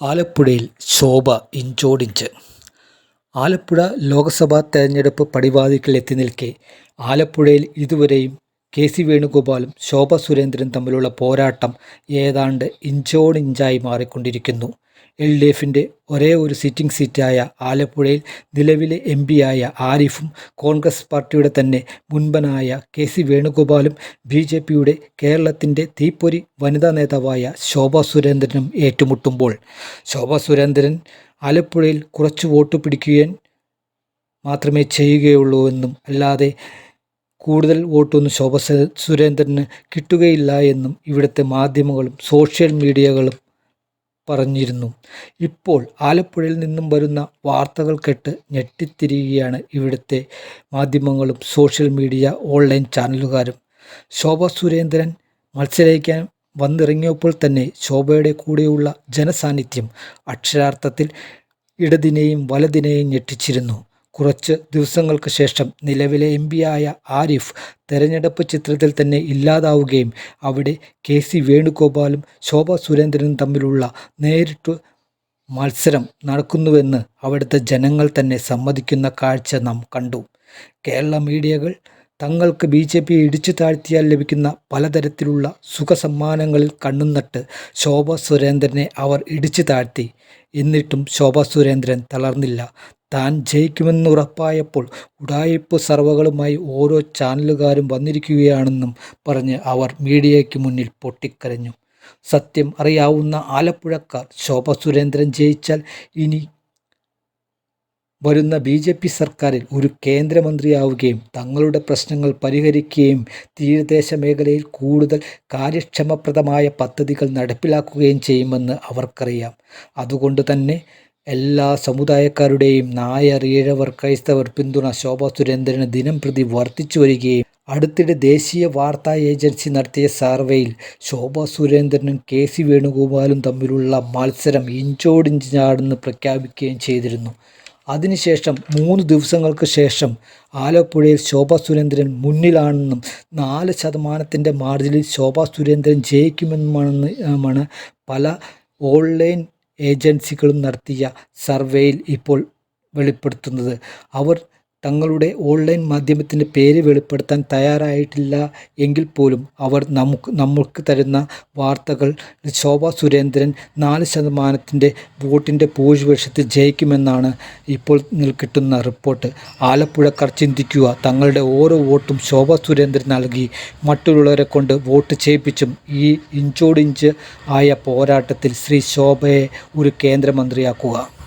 ആലപ്പുഴയിൽ ശോഭ ഇഞ്ചോടിഞ്ച്. ആലപ്പുഴ ലോക്സഭാ തെരഞ്ഞെടുപ്പ് പടിവാതിക്കൽ എത്തി നിൽക്കെ ആലപ്പുഴയിൽ ഇതുവരെയും കെ സി വേണുഗോപാലും ശോഭ സുരേന്ദ്രനും തമ്മിലുള്ള പോരാട്ടം ഏതാണ്ട് ഇഞ്ചോടിഞ്ചായി മാറിക്കൊണ്ടിരിക്കുന്നു. എൽ ഡി എഫിന്റെ ഒരേ ഒരു സിറ്റിംഗ് സീറ്റായ ആലപ്പുഴയിൽ നിലവിലെ എം പിയായ ആരിഫും കോൺഗ്രസ് പാർട്ടിയുടെ തന്നെ മുൻപനായ കെ സി വേണുഗോപാലും ബി ജെ പിയുടെ കേരളത്തിന്റെ തീപ്പൊരി വനിതാ നേതാവായ ശോഭ സുരേന്ദ്രനും ഏറ്റുമുട്ടുമ്പോൾ. ശോഭ സുരേന്ദ്രൻ ആലപ്പുഴയിൽ കുറച്ച് വോട്ട് പിടിക്കുകയും മാത്രമേ ചെയ്യുകയുള്ളൂ എന്നും അല്ലാതെ കൂടുതൽ വോട്ടൊന്നും ശോഭ സുരേന്ദ്രന് കിട്ടുകയില്ല എന്നും ഇവിടുത്തെ മാധ്യമങ്ങളും സോഷ്യൽ മീഡിയകളും പറഞ്ഞിരുന്നു. ഇപ്പോൾ ആലപ്പുഴയിൽ നിന്നും വരുന്ന വാർത്തകൾ കേട്ട് ഞെട്ടിത്തിരിയുകയാണ് ഇവിടുത്തെ മാധ്യമങ്ങളും സോഷ്യൽ മീഡിയ ഓൺലൈൻ ചാനലുകാരും. ശോഭ സുരേന്ദ്രൻ മത്സരിക്കാൻ വന്നിറങ്ങിയപ്പോൾ തന്നെ ശോഭയുടെ കൂടെയുള്ള ജനസാന്നിധ്യം അക്ഷരാർത്ഥത്തിൽ ഇടതിനെയും വലതിനെയും ഞെട്ടിച്ചിരുന്നു. കുറച്ച് ദിവസങ്ങൾക്ക് ശേഷം നിലവിലെ എം ആയ ആരിഫ് തെരഞ്ഞെടുപ്പ് ചിത്രത്തിൽ തന്നെ ഇല്ലാതാവുകയും അവിടെ കെ സി വേണുഗോപാലും ശോഭ സുരേന്ദ്രനും തമ്മിലുള്ള നേരിട്ട് മത്സരം നടക്കുന്നുവെന്ന് അവിടുത്തെ ജനങ്ങൾ തന്നെ സമ്മതിക്കുന്ന കാഴ്ച നാം കണ്ടു. കേരള മീഡിയകൾ തങ്ങൾക്ക് ബി ജെ പി ഇടിച്ചു താഴ്ത്തിയാൽ ലഭിക്കുന്ന പലതരത്തിലുള്ള സുഖസമ്മാനങ്ങളിൽ കണ്ണുനട്ട് ശോഭ സുരേന്ദ്രനെ അവർ ഇടിച്ചു താഴ്ത്തി. എന്നിട്ടും ശോഭ സുരേന്ദ്രൻ തളർന്നില്ല. താൻ ജയിക്കുമെന്നുറപ്പായപ്പോൾ ഉടായിപ്പ് സർവകളുമായി ഓരോ ചാനലുകാരും വന്നിരിക്കുകയാണെന്നും പറഞ്ഞ് അവർ മീഡിയയ്ക്ക് മുന്നിൽ പൊട്ടിക്കരഞ്ഞു. സത്യം അറിയാവുന്ന ആലപ്പുഴക്കാർ ശോഭ സുരേന്ദ്രൻ ജയിച്ചാൽ ഇനി വരുന്ന ബി ജെ പി സർക്കാരിൽ ഒരു കേന്ദ്രമന്ത്രിയാവുകയും തങ്ങളുടെ പ്രശ്നങ്ങൾ പരിഹരിക്കുകയും തീരദേശ മേഖലയിൽ കൂടുതൽ കാര്യക്ഷമപ്രദമായ പദ്ധതികൾ നടപ്പിലാക്കുകയും ചെയ്യുമെന്ന് അവർക്കറിയാം. അതുകൊണ്ട് തന്നെ എല്ലാ സമുദായക്കാരുടെയും നായർ ഈഴവർ ക്രൈസ്തവർ പിന്തുണ ശോഭ സുരേന്ദ്രന് ദിനം പ്രതി വർദ്ധിച്ചു വരികയും അടുത്തിടെ ദേശീയ വാർത്താ ഏജൻസി നടത്തിയ സർവേയിൽ ശോഭ സുരേന്ദ്രനും കെ സി വേണുഗോപാലും തമ്മിലുള്ള മത്സരം ഇഞ്ചോടിഞ്ചാടെന്ന് പ്രഖ്യാപിക്കുകയും ചെയ്തിരുന്നു. അതിനുശേഷം മൂന്ന് ദിവസങ്ങൾക്ക് ശേഷം ആലപ്പുഴയിൽ ശോഭ സുരേന്ദ്രൻ മുന്നിലാണെന്നും നാല് ശതമാനത്തിന്റെ മാർജിനിൽ ശോഭ സുരേന്ദ്രൻ ജയിക്കുമെന്നുമാണ് പല ഓൺലൈൻ ഏജൻസികളും നടത്തിയ സർവേയിൽ ഇപ്പോൾ വെളിപ്പെടുത്തുന്നത്. അവർ തങ്ങളുടെ ഓൺലൈൻ മാധ്യമത്തിന്റെ പേര് വെളിപ്പെടുത്താൻ തയ്യാറായിട്ടില്ല എങ്കിൽ പോലും അവർ നമുക്ക് നമ്മൾക്ക് തരുന്ന വാർത്തകൾ ശോഭ സുരേന്ദ്രൻ നാല് ശതമാനത്തിന്റെ വോട്ടിന്റെ ഭൂരിപക്ഷത്തിൽ ജയിക്കുമെന്നാണ് ഇപ്പോൾ കിട്ടുന്ന റിപ്പോർട്ട്. ആലപ്പുഴക്കാർ ചിന്തിക്കുക തങ്ങളുടെ ഓരോ വോട്ടും ശോഭ സുരേന്ദ്രൻ നൽകി. മറ്റുള്ളവരെ കൊണ്ട് വോട്ട് ചെയ്യിപ്പിച്ചും ഈ ഇഞ്ചോടിഞ്ച് ആയ പോരാട്ടത്തിൽ ശ്രീ ശോഭയെ ഒരു കേന്ദ്രമന്ത്രിയാക്കുക.